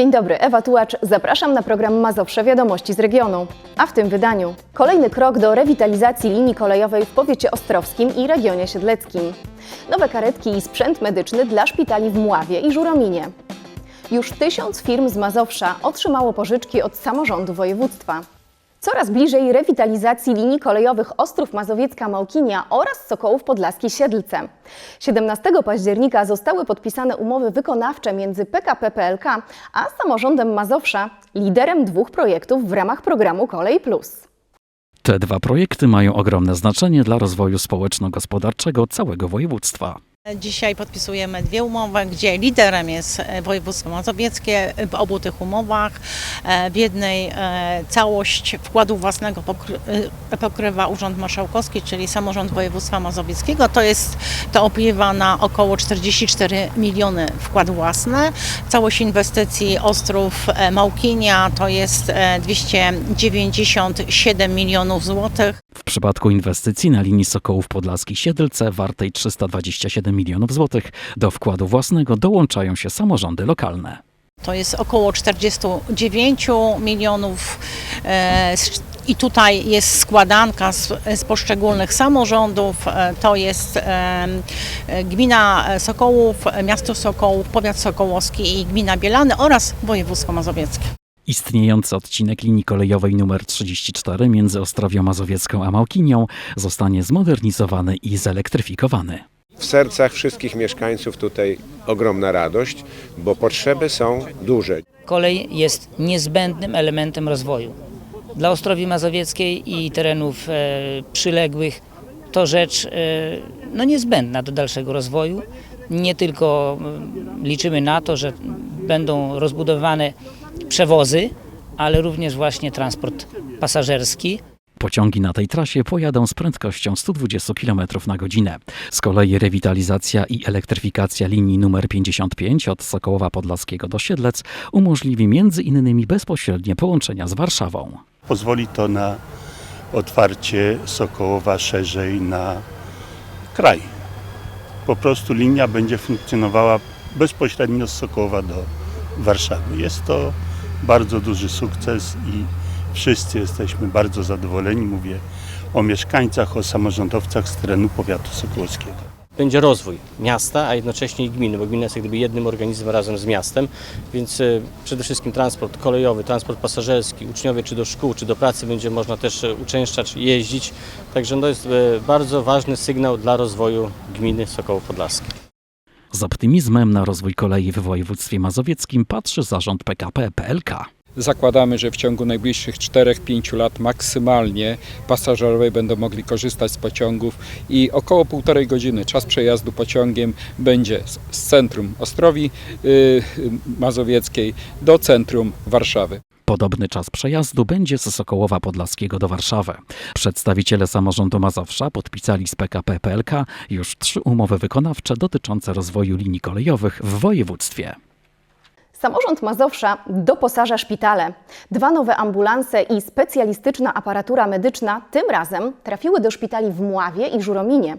Dzień dobry, Ewa Tułacz. Zapraszam na program Mazowsze Wiadomości z regionu. A w tym wydaniu kolejny krok do rewitalizacji linii kolejowej w powiecie ostrowskim i regionie siedleckim. Nowe karetki i sprzęt medyczny dla szpitali w Mławie i Żurominie. Już tysiąc firm z Mazowsza otrzymało pożyczki od samorządu województwa. Coraz bliżej rewitalizacji linii kolejowych Ostrów Mazowiecka-Małkinia oraz Sokołów Podlaski-Siedlce. 17 października zostały podpisane umowy wykonawcze między PKP PLK a samorządem Mazowsza, liderem dwóch projektów w ramach programu Kolej Plus. Te dwa projekty mają ogromne znaczenie dla rozwoju społeczno-gospodarczego całego województwa. Dzisiaj podpisujemy dwie umowy, gdzie liderem jest e, województwo mazowieckie w obu tych umowach. E, W jednej e, całość wkładu własnego pokry- e, pokrywa Urząd Marszałkowski, czyli samorząd województwa mazowieckiego. To jest to opiewa na około 44 miliony wkład własny. Całość inwestycji Ostrów e, Małkinia to jest e, 297 milionów złotych. W przypadku inwestycji na linii Sokołów Podlaski-Siedlce wartej 327 milionów złotych do wkładu własnego dołączają się samorządy lokalne. To jest około 49 milionów e, i tutaj jest składanka z, z poszczególnych samorządów. E, To jest e, gmina Sokołów, miasto Sokołów, powiat sokołowski i gmina Bielany oraz województwo mazowieckie. Istniejący odcinek linii kolejowej nr 34 między Ostrowią Mazowiecką a Małkinią zostanie zmodernizowany i zelektryfikowany. W sercach wszystkich mieszkańców tutaj ogromna radość, bo potrzeby są duże. Kolej jest niezbędnym elementem rozwoju. Dla Ostrowi Mazowieckiej i terenów e, przyległych to rzecz e, no, niezbędna do dalszego rozwoju. Nie tylko mm, liczymy na to, że będą rozbudowane przewozy, ale również właśnie transport pasażerski. Pociągi na tej trasie pojadą z prędkością 120 km na godzinę. Z kolei rewitalizacja i elektryfikacja linii numer 55 od Sokołowa Podlaskiego do Siedlec umożliwi między innymi bezpośrednie połączenia z Warszawą. Pozwoli to na otwarcie Sokołowa szerzej na kraj. Po prostu linia będzie funkcjonowała bezpośrednio z Sokołowa do Warszawy. Jest to bardzo duży sukces i wszyscy jesteśmy bardzo zadowoleni. Mówię o mieszkańcach, o samorządowcach z terenu powiatu sokołowskiego. będzie rozwój miasta, a jednocześnie i gminy, bo gmina jest jak gdyby jednym organizmem razem z miastem, więc e, przede wszystkim transport kolejowy, transport pasażerski, uczniowie czy do szkół, czy do pracy będzie można też e, uczęszczać, jeździć, także to jest e, bardzo ważny sygnał dla rozwoju gminy Sokoło Podlaskie. Z optymizmem na rozwój kolei w województwie mazowieckim patrzy zarząd PKP PLK. Zakładamy, że w ciągu najbliższych 4-5 lat maksymalnie pasażerowie będą mogli korzystać z pociągów i około półtorej godziny czas przejazdu pociągiem będzie z, centrum Ostrowi y, Mazowieckiej do centrum Warszawy. Podobny czas przejazdu będzie z Sokołowa Podlaskiego do Warszawy. Przedstawiciele samorządu Mazowsza podpisali z PKP PLK już trzy umowy wykonawcze dotyczące rozwoju linii kolejowych w województwie. Samorząd Mazowsza doposaża szpitale. Dwa nowe ambulanse i specjalistyczna aparatura medyczna tym razem trafiły do szpitali w Mławie i Żurominie.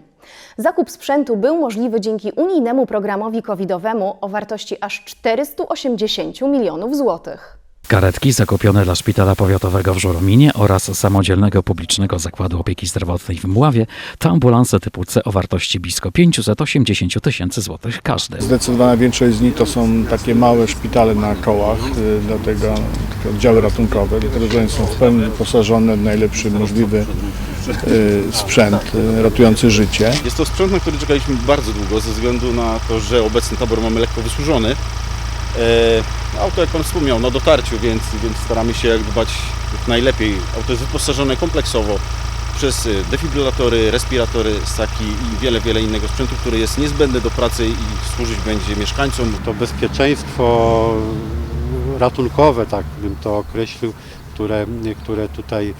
Zakup sprzętu był możliwy dzięki unijnemu programowi covidowemu o wartości aż 480 milionów złotych. Karetki zakupione dla Szpitala Powiatowego w Żurominie oraz Samodzielnego Publicznego Zakładu Opieki Zdrowotnej w Mławie to ambulanse typu C o wartości blisko 580 tysięcy złotych każdy. Zdecydowana większość z nich to są takie małe szpitale na kołach, y, dlatego takie oddziały ratunkowe, dlatego że one są w pełni wyposażone w najlepszy możliwy y, sprzęt y, ratujący życie. Jest to sprzęt, na który czekaliśmy bardzo długo, ze względu na to, że obecny tabor mamy lekko wysłużony. E, auto, jak Pan wspomniał, na dotarciu, więc, więc staramy się jak dbać najlepiej. Auto jest wyposażone kompleksowo przez y, defibrilatory, respiratory, ssaki i wiele, wiele innego sprzętu, który jest niezbędny do pracy i służyć będzie mieszkańcom. to bezpieczeństwo ratunkowe, tak bym to określił, które, które tutaj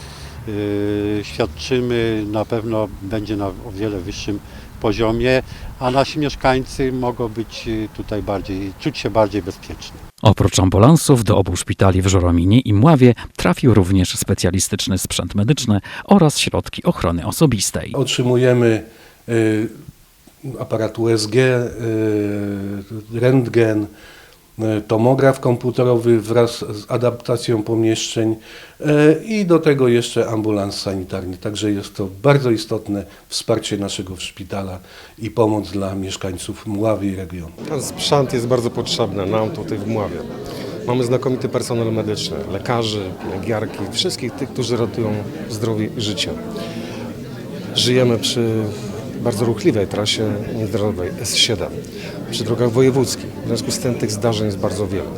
y, świadczymy, na pewno będzie na o wiele wyższym poziomie, a nasi mieszkańcy mogą być y, tutaj bardziej, czuć się bardziej bezpiecznie. Oprócz ambulansów do obu szpitali w Żurominie i Mławie trafił również specjalistyczny sprzęt medyczny oraz środki ochrony osobistej. Otrzymujemy y, aparat USG, y, rentgen, tomograf komputerowy wraz z adaptacją pomieszczeń e, i do tego jeszcze ambulans sanitarny. Także jest to bardzo istotne wsparcie naszego szpitala i pomoc dla mieszkańców Mławy i regionu. Sprzęt jest bardzo potrzebny nam tutaj w Mławie. Mamy znakomity personel medyczny, lekarzy, pielęgniarki, wszystkich tych, którzy ratują zdrowie i życie. Żyjemy przy bardzo ruchliwej trasie międzynarodowej S7, przy drogach wojewódzkich. W związku z tym tych zdarzeń jest bardzo wiele.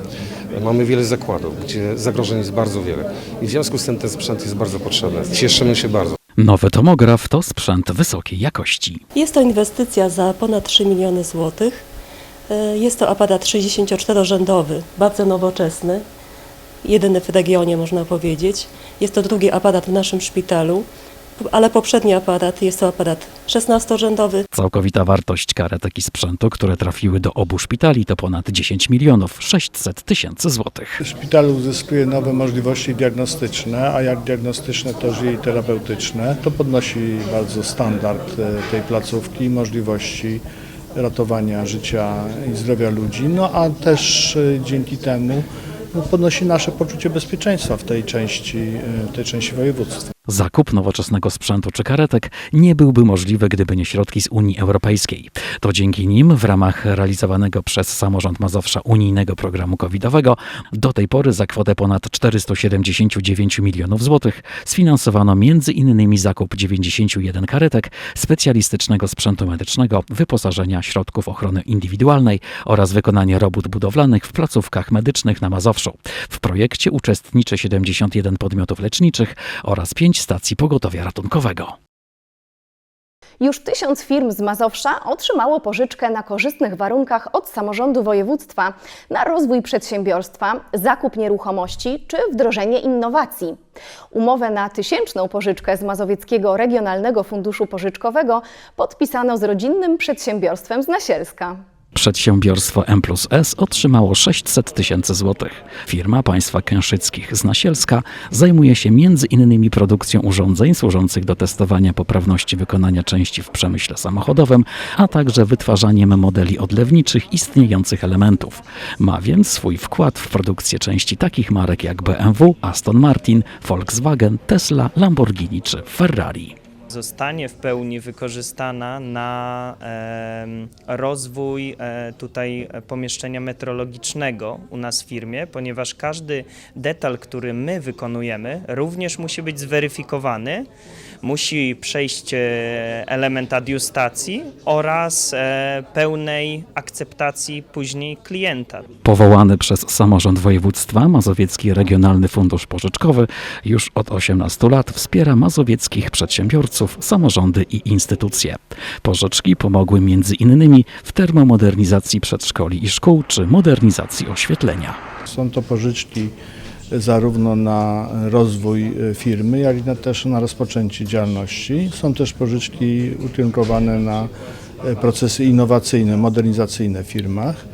Mamy wiele zakładów, gdzie zagrożeń jest bardzo wiele i w związku z tym ten sprzęt jest bardzo potrzebny. Cieszymy się bardzo. Nowy tomograf to sprzęt wysokiej jakości. Jest to inwestycja za ponad 3 miliony złotych. E, Jest to aparat 64-rzędowy, bardzo nowoczesny, jedyny w regionie można powiedzieć. Jest to drugi aparat w naszym szpitalu, ale poprzedni aparat jest to aparat 16-rzędowy. Całkowita wartość karetek i sprzętu, które trafiły do obu szpitali to ponad 10 milionów 600 tysięcy złotych. Szpital uzyskuje nowe możliwości diagnostyczne, a jak diagnostyczne, to i terapeutyczne. To podnosi bardzo standard e, tej placówki i możliwości ratowania życia i zdrowia ludzi, no a też e, dzięki temu no, podnosi nasze poczucie bezpieczeństwa w tej części, e, w tej części województwa. Zakup nowoczesnego sprzętu czy karetek nie byłby możliwy, gdyby nie środki z Unii Europejskiej. To dzięki nim w ramach realizowanego przez samorząd Mazowsza unijnego programu covidowego do tej pory za kwotę ponad 479 milionów złotych sfinansowano innymi zakup 91 karetek, specjalistycznego sprzętu medycznego, wyposażenia środków ochrony indywidualnej oraz wykonanie robót budowlanych w placówkach medycznych na Mazowszu. W projekcie uczestniczy 71 podmiotów leczniczych oraz 5 stacji pogotowia ratunkowego. Już tysiąc firm z Mazowsza otrzymało pożyczkę na korzystnych warunkach od samorządu województwa na rozwój przedsiębiorstwa, zakup nieruchomości czy wdrożenie innowacji. Umowę na tysięczną pożyczkę z Mazowieckiego Regionalnego Funduszu Pożyczkowego podpisano z rodzinnym przedsiębiorstwem z Nasielska. Przedsiębiorstwo M plus S otrzymało 600 tysięcy złotych. Firma państwa kęszyckich z Nasielska zajmuje się innymi produkcją urządzeń służących do testowania poprawności wykonania części w przemyśle samochodowym, a także wytwarzaniem modeli odlewniczych istniejących elementów. Ma więc swój wkład w produkcję części takich marek jak BMW, Aston Martin, Volkswagen, Tesla, Lamborghini czy Ferrari zostanie w pełni wykorzystana na rozwój e, tutaj pomieszczenia metrologicznego u nas w firmie, ponieważ każdy detal, który my wykonujemy, również musi być zweryfikowany, musi przejść e, element adiustacji oraz e, pełnej akceptacji później klienta. Powołany przez samorząd województwa Mazowiecki Regionalny Fundusz Pożyczkowy już od 18 lat wspiera mazowieckich przedsiębiorców, samorządy i instytucje. Pożyczki pomogły między innymi w termomodernizacji przedszkoli i szkół czy modernizacji oświetlenia. Są to pożyczki zarówno na rozwój e, firmy, jak i na, też na rozpoczęcie działalności. Są też pożyczki ukierunkowane na e, procesy innowacyjne, modernizacyjne w firmach.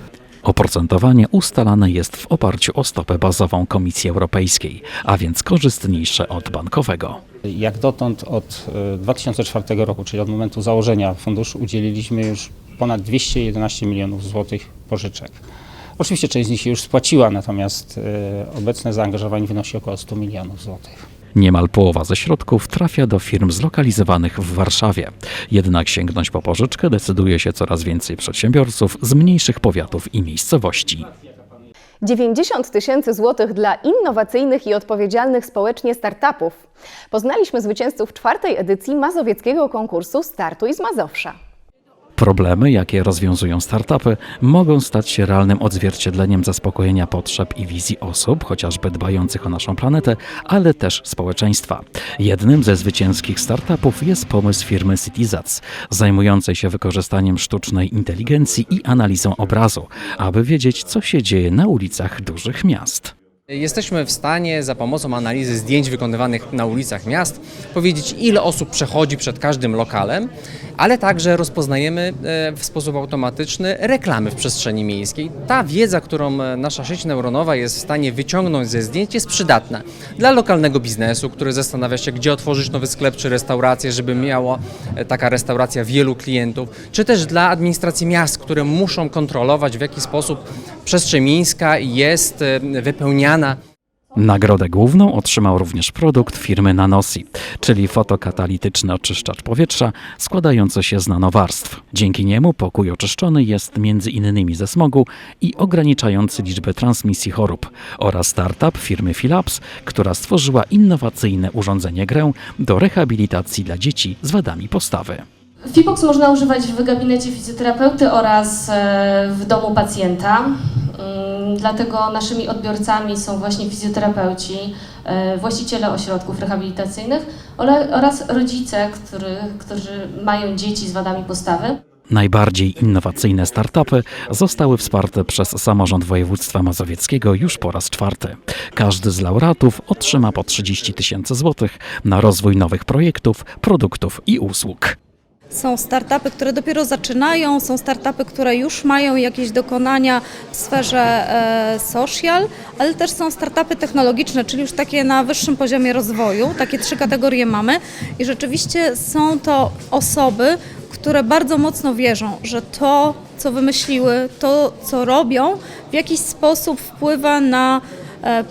Oprocentowanie ustalane jest w oparciu o stopę bazową Komisji Europejskiej, a więc korzystniejsze od bankowego. Jak dotąd od e, 2004 roku, czyli od momentu założenia funduszu, udzieliliśmy już ponad 211 milionów złotych pożyczek. Oczywiście część z nich się już spłaciła, natomiast e, obecne zaangażowanie wynosi około 100 milionów złotych. Niemal połowa ze środków trafia do firm zlokalizowanych w Warszawie. Jednak sięgnąć po pożyczkę decyduje się coraz więcej przedsiębiorców z mniejszych powiatów i miejscowości. 90 tysięcy złotych dla innowacyjnych i odpowiedzialnych społecznie startupów. Poznaliśmy zwycięzców czwartej edycji mazowieckiego konkursu Startuj z Mazowsza. Problemy, jakie rozwiązują startupy, mogą stać się realnym odzwierciedleniem zaspokojenia potrzeb i wizji osób, chociażby dbających o naszą planetę, ale też społeczeństwa. Jednym ze zwycięskich startupów jest pomysł firmy CityZats, zajmującej się wykorzystaniem sztucznej inteligencji i analizą obrazu, aby wiedzieć, co się dzieje na ulicach dużych miast. Jesteśmy w stanie za pomocą analizy zdjęć wykonywanych na ulicach miast powiedzieć, ile osób przechodzi przed każdym lokalem ale także rozpoznajemy e, w sposób automatyczny reklamy w przestrzeni miejskiej. Ta wiedza, którą e, nasza sieć neuronowa jest w stanie wyciągnąć ze zdjęć jest przydatna dla lokalnego biznesu, który zastanawia się, gdzie otworzyć nowy sklep czy restaurację, żeby miała e, taka restauracja wielu klientów, czy też dla administracji miast, które muszą kontrolować w jaki sposób przestrzeń miejska jest e, Nagrodę główną otrzymał również produkt firmy Nanosi, czyli fotokatalityczny oczyszczacz powietrza składający się z nanowarstw. Dzięki niemu pokój oczyszczony jest między innymi ze smogu i ograniczający liczbę transmisji chorób oraz startup firmy Philips, która stworzyła innowacyjne urządzenie grę do rehabilitacji dla dzieci z wadami postawy. Fibox można używać w gabinecie fizjoterapeuty oraz e, w domu pacjenta. Dlatego naszymi odbiorcami są właśnie fizjoterapeuci, e, właściciele ośrodków rehabilitacyjnych oraz rodzice, który, którzy mają dzieci z wadami postawy. Najbardziej innowacyjne startupy zostały wsparte przez samorząd województwa mazowieckiego już po raz czwarty. Każdy z laureatów otrzyma po 30 tysięcy złotych na rozwój nowych projektów, produktów i usług. Są startupy, które dopiero zaczynają, są startupy, które już mają jakieś dokonania w sferze e, social, ale też są startupy technologiczne, czyli już takie na wyższym poziomie rozwoju. Takie trzy kategorie mamy i rzeczywiście są to osoby, które bardzo mocno wierzą, że to, co wymyśliły, to, co robią, w jakiś sposób wpływa na e,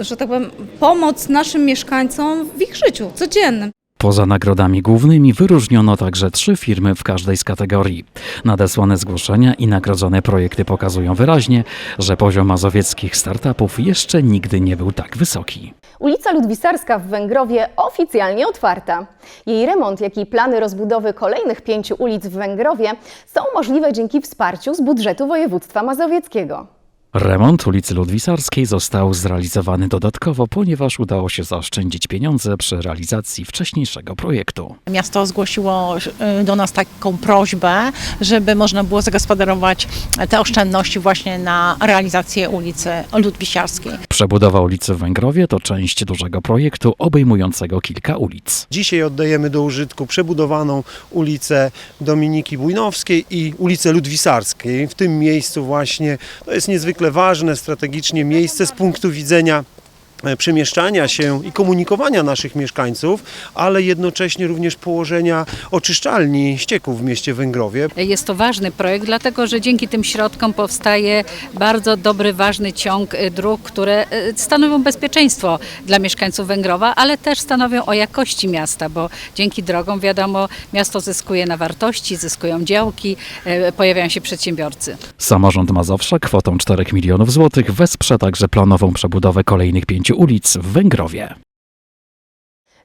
że tak powiem, pomoc naszym mieszkańcom w ich życiu codziennym. Poza nagrodami głównymi wyróżniono także trzy firmy w każdej z kategorii. Nadesłane zgłoszenia i nagrodzone projekty pokazują wyraźnie, że poziom mazowieckich startupów jeszcze nigdy nie był tak wysoki. Ulica Ludwisarska w Węgrowie oficjalnie otwarta. Jej remont, jak i plany rozbudowy kolejnych pięciu ulic w Węgrowie są możliwe dzięki wsparciu z budżetu województwa mazowieckiego. Remont ulicy Ludwisarskiej został zrealizowany dodatkowo, ponieważ udało się zaoszczędzić pieniądze przy realizacji wcześniejszego projektu. Miasto zgłosiło y, do nas taką prośbę, żeby można było zagospodarować te oszczędności właśnie na realizację ulicy Ludwisiarskiej. Przebudowa ulicy w Węgrowie to część dużego projektu obejmującego kilka ulic. Dzisiaj oddajemy do użytku przebudowaną ulicę Dominiki Bujnowskiej i ulicę Ludwisarskiej. W tym miejscu właśnie to jest niezwykle ważne strategicznie miejsce z punktu widzenia przemieszczania się i komunikowania naszych mieszkańców, ale jednocześnie również położenia oczyszczalni ścieków w mieście Węgrowie. Jest to ważny projekt, dlatego że dzięki tym środkom powstaje bardzo dobry, ważny ciąg y, dróg, które y, stanowią bezpieczeństwo dla mieszkańców Węgrowa, ale też stanowią o jakości miasta, bo dzięki drogom, wiadomo, miasto zyskuje na wartości, zyskują działki, pojawiają się przedsiębiorcy. Samorząd Mazowsza kwotą 4 milionów złotych wesprze także planową przebudowę kolejnych pięciu ulic w Węgrowie.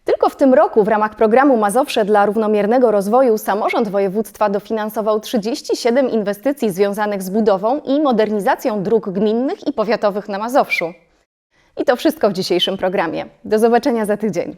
Tylko w tym roku w ramach programu Mazowsze dla równomiernego rozwoju samorząd województwa dofinansował 37 inwestycji związanych z budową i modernizacją dróg gminnych i powiatowych na Mazowszu. I to wszystko w dzisiejszym programie. Do zobaczenia za tydzień.